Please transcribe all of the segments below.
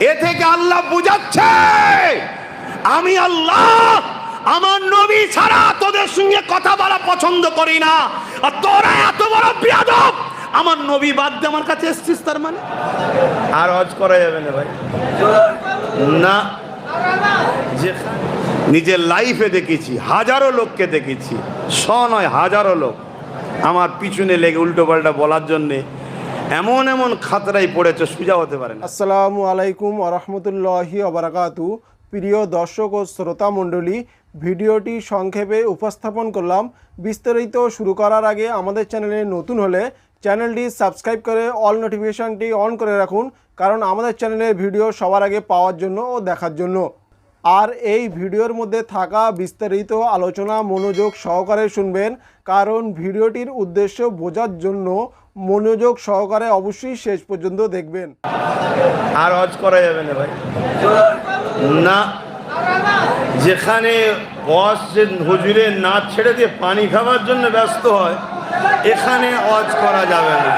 এ থেকে আল্লাহ বুঝাচ্ছে আমি আল্লাহ আমার নবী ছাড়া তোদের সঙ্গে কথা বলা পছন্দ করি না। আর তোরা এত বড় বিয়াদব আমার নবী বাদ দিয়ে আমার কাছে এসছিস তার মানে? আর হজ করা যাবে না ভাই। না যে নিজের লাইফে দেখেছি হাজারো লোককে দেখেছি শ নয় হাজারো লোক। আমার পিছনে লেগে উল্টো পাল্টা বলার জন্যে এমন এমন খাতরাই পড়েছে, সোজা হতে পারে আসসালামু আলাইকুম আরহামতুল্লাহি আবরাকাতু প্রিয় দর্শক ও শ্রোতা মণ্ডলী, ভিডিওটি সংক্ষেপে উপস্থাপন করলাম। বিস্তারিত শুরু করার আগে আমাদের চ্যানেলে নতুন হলে চ্যানেলটি সাবস্ক্রাইব করে অল নোটিফিকেশানটি অন করে রাখুন, কারণ আমাদের চ্যানেলের ভিডিও সবার আগে পাওয়ার জন্য ও দেখার জন্য। আর এই ভিডিওর মধ্যে থাকা বিস্তারিত আলোচনা মনোযোগ সহকারে শুনবেন, কারণ ভিডিওটির উদ্দেশ্য বোঝার জন্য মনোযোগ সহকারে অবশ্যই শেষ পর্যন্ত দেখবেন। আর হজ করা যাবে না ভাই। না, যেখানে বস যে হুজুরের নাচ ছেড়ে দিয়ে পানি খাওয়ার জন্য ব্যস্ত হয়, এখানে হজ করা যাবে না।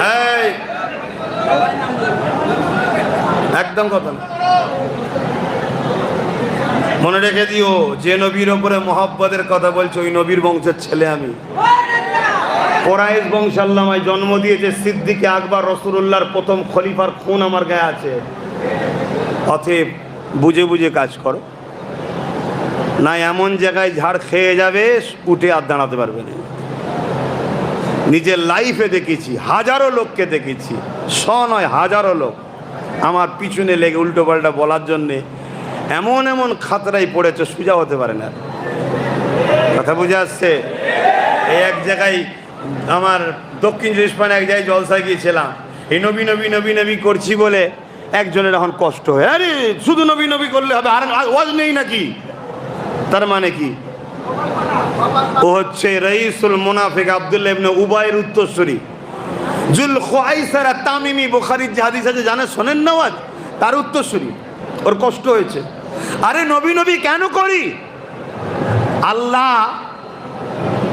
না। একদম কথা না। মনে রেখে দিও, যে নবীর ওপরে মহাব্বতের কথা বলছো, ওই নবীর বংশের ছেলে আমি। কোরাইশ বংশ আল্লাহ আমায় জন্ম দিয়েছে সিদ্দিকে আকবর রসুল্লাহর প্রথম খলিফার খুন আমার গায়ে আছে। অতএব বুঝে বুঝে কাজ করো। না এমন জায়গায় ঝাড় খেয়ে যাবে, উঠে আর দাঁড়াতে পারবে না। নিজের লাইফে দেখেছি, হাজারো লোককে দেখেছি শ নয় হাজারো লোক। আমার পিছনে লেগে উল্টো পাল্টা বলার জন্যে এমন এমন খাতরাই পড়েছে, সোজা হতে পারে না। কথা বুঝে আসছে? এক জায়গায় আমার দক্ষিণ চব্বিশ পরগনা এক জায়গায় জলসায় গিয়েছিলাম। এই নবী নবী নবী নবী করছি বলে একজনের এখন কষ্ট হয়। আরে, শুধু নবী নবী করলে হবে, আর ওয়াজ নেই নাকি? তার মানে কি? ও হচ্ছে রইসুল মুনাফিক আব্দুল্লাহ ইবনে উবাইয়ের উত্তরসূরি। জুল খোয়াইসারা তামিমি বুখারির যে হাদিস আছে জানে শোনেন না আজ তার উত্তরসূরি। ওর কষ্ট হয়েছে। আরে, নবী নবী কেন করি? আল্লাহ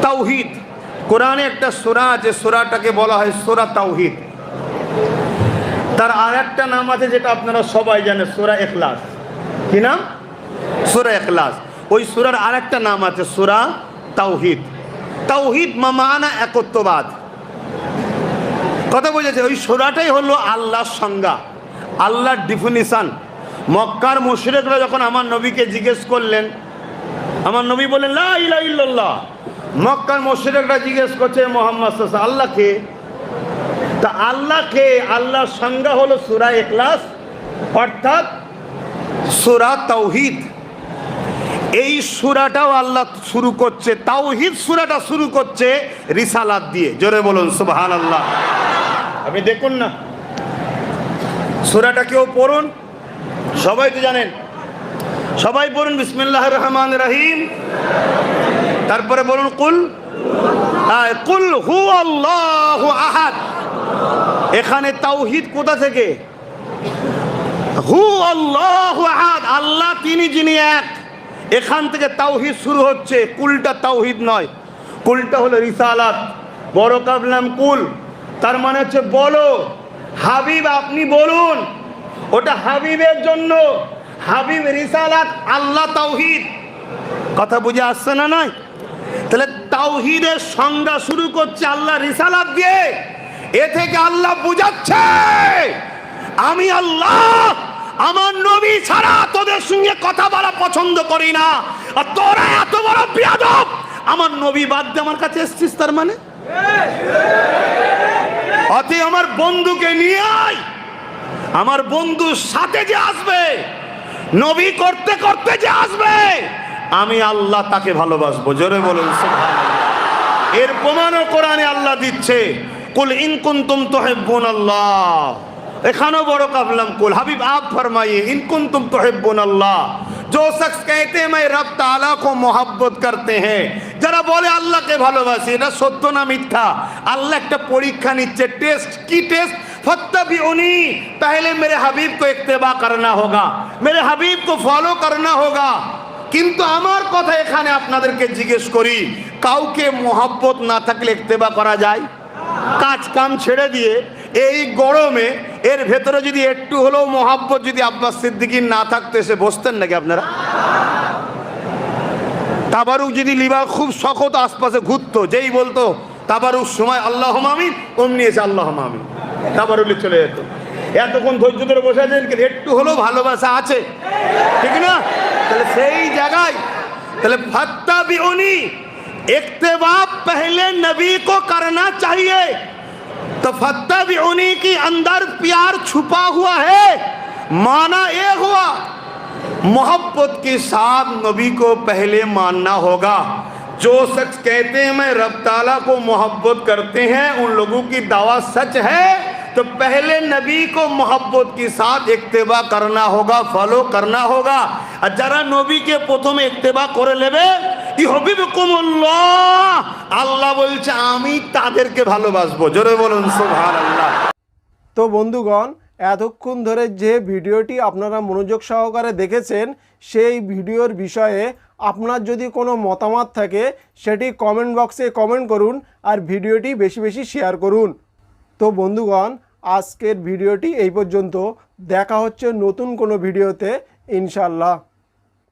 তাওহিদ। কোরআনে একটা সোরা আছে, সোরাটাকে বলা হয় সোরা তাওহিদ। তার আর একটা নাম আছে যেটা আপনারা সবাই জানেন, সোরা এখলাস কি নাম? সোরা এখলাস ওই সোরার আর একটা নাম আছে, সোরা তাওহিদ। তাওহিদ মামানা একত্ববাদ। কথা বুঝেছে ওই সোরাটাই হলো আল্লাহর সংজ্ঞা, আল্লাহর ডিফিনিশন মক্কার মুশরিকরা যখন আমার নবীকে জিজ্ঞেস করলেন, আমার নবী বললেন, লা ইলাহা ইল্লাল্লাহ। মক্কার মুশরিকরা জিজ্ঞেস করছে, মোহাম্মদ সাল্লাল্লাহু আল্লাহ কে তা আল্লাহ কে আল্লাহর সংজ্ঞা হলো সূরা ইখলাস, অর্থাৎ সূরা তাওহীদ। এই সুরাটাও আল্লাহ শুরু করছে, তাওহিদ সুরাটা শুরু করছে রিসালাত দিয়ে। জোরে বলুন, সুবহানাল্লাহ। আপনি দেখুন না। সুরাটা কেউ পড়ুন? সবাই তো জানেন। সবাই বলুন বিসমিল্লাহ রহমান রহিম। তারপরে বলুন কুল। কুল হু আল্লাহ আহাদ। এখানে তাওহিদ কোথা থেকে? হু আল্লাহ আহাদ, আল্লাহ তিনি যিনি এক। এখান থেকে তাওহিদ শুরু হচ্ছে। কুলটা তাওহিদ নয়। কুলটা হলো রিসালাত। বড় কাবলাম কুল? তার মানে হচ্ছে বলো। হাবিব, আপনি বলুন। ওটা হাবিবের জন্য। হাবিব রিসালাত, আল্লাহ তাওহিদ। কথা বুঝে আসছে না নয়? তাহলে তাওহিদের সংজ্ঞা শুরু করছে আল্লাহ রিসালাত দিয়ে। এ থেকে আল্লাহ বুঝাচ্ছে, আমি আল্লাহ, আমার নবী ছাড়া তোদের সঙ্গে কথা বলা পছন্দ করি না। আর তোরা এত বড় বিয়াদব, আমার নবী বাদ দিয়ে আমার কাছে এসছিস তার মানে? অতি আমার বন্ধুকে নিয়ে আয়। আমার বন্ধুর সাথে যে আসবে নবী করতে করতে যে আসবে আমি আল্লাহ তাকে ভালোবাসবো জোরে বলুন সুবহানাল্লাহ। এর প্রমাণও কোরআনে আল্লাহ দিচ্ছে কুল ইন কুনতুম তুহিব্বুন আল্লাহ এখানেও বড় কাবলাম কুল হাবিব आप फरमाइए इन कुंतुम तुहिब्बुन अल्लाह जो शख्स कहते हैं मैं रब ताला को मोहब्बत करते हैं যারা বলে আল্লাহকে ভালোবাসি এটা সত্য না মিথ্যা আল্লাহ একটা পরীক্ষা নিচ্ছে টেস্ট কি টেস্ট फत्तबिउनी पहले मेरे हबीब को इत्तेबा करना होगा मेरे हबीब को फॉलो करना होगा কিন্তু আমার কথা এখানে আপনাদেরকে জিজ্ঞেস করি কাউকে মোহাব্বত না থাকলে ইত্তেবা করা যায় কাজ কাম ছেড়ে দিয়ে এই গরমে এর ভেতরে যদি একটু হলেও মোহাব্বত যদি আব্বাস সিদ্দিকির না থাকতো এসে বসতেন নাকি আপনারা তাবারুক যদি লিবার খুব শখত আশপাশে ঘুরতো যেই বলতো তাবারুক সময় আল্লাহ মামিন অমনি এসে আল্লাহ মামিন তাবারুলে চলে যেত এতক্ষণ ধৈর্য ধরে বসে আছেন কিন্তু একটু হলেও ভালোবাসা আছে ঠিক না তাহলে সেই জায়গায় তাহলে ফত্তা বিউনি इक्तबा पहले नबी को करना चाहिए तो फत्ता बिउनी की अंदर प्यार छुपा हुआ है माना ये हुआ मोहब्बत के साथ नबी को पहले मानना होगा जो शख्स कहते हैं मैं रब ताला को मोहब्बत करते हैं उन लोगों की दावा सच है तो पहले नबी को मोहब्बत के साथ इक्तबा करना होगा फॉलो करना होगा और जरा नबी के प्रथम इक्तबा করে নেবে ইহবিবকুমুল্লাহ আল্লাহ বলছে আমি তাদেরকে ভালোবাসবো জোরে বলুন সুবহানাল্লাহ তো বন্ধুগণ এতক্ষণ ধরে যে ভিডিওটি আপনারা মনোযোগ সহকারে দেখেছেন সেই ভিডিওর বিষয়ে আপনার যদি কোনো মতামত থাকে সেটি কমেন্ট বক্সে কমেন্ট করুন আর ভিডিওটি বেশি বেশি শেয়ার করুন তো বন্ধুগণ আজকের ভিডিওটি এই পর্যন্ত। দেখা হচ্ছে নতুন কোনো ভিডিওতে ইনশাল্লাহ